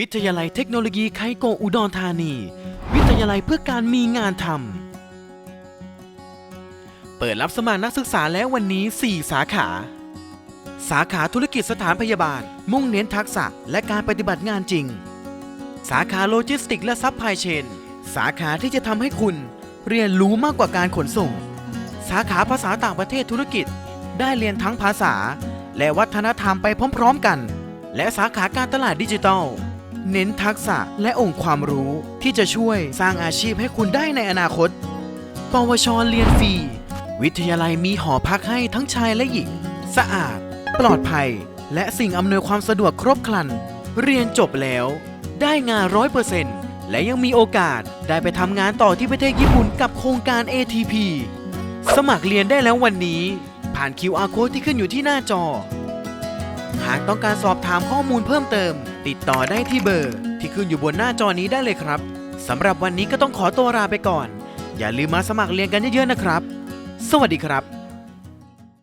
วิทยาลัยเทคโนโลยีไคโกอุดรธานี วิทยาลัยเพื่อการมีงานทำ เปิดรับสมัครนักศึกษาแล้ววันนี้ 4 สาขา สาขาธุรกิจสถานพยาบาล มุ่งเน้นทักษะและการปฏิบัติงานจริง สาขาโลจิสติกและซัพพลายเชน สาขาที่จะทำให้คุณเรียนรู้มากกว่าการขนส่ง สาขาภาษาต่างประเทศธุรกิจ ได้เรียนทั้งภาษา และวัฒนธรรมไปพร้อม ๆ กัน และสาขาการตลาดดิจิทัล เน้นทักษะและองค์ความรู้ที่จะช่วยสร้างอาชีพให้คุณได้ในอนาคต ปวชเรียนฟรี วิทยาลัยมีหอพักให้ทั้งชายและหญิง สะอาด ปลอดภัย และสิ่งอำนวยความสะดวกครบครัน เรียนจบแล้ว ได้งานร้อยเปอร์เซ็นต์และยังมีโอกาสได้ไปทำงานต่อที่ประเทศญี่ปุ่นกับโครงการ ATP สมัครเรียนได้แล้ววันนี้ ผ่าน QR code ที่ขึ้นอยู่ที่หน้าจอ หากต้องการสอบถามข้อมูลเพิ่มเติม ติดต่อได้ที่เบอร์ ที่ขึ้นอยู่บนหน้าจอนี้ได้เลยครับสำหรับวันนี้ก็ต้องขอตัวลาไปก่อน อย่าลืมมาสมัครเรียนกันเยอะๆนะครับ สวัสดีครับ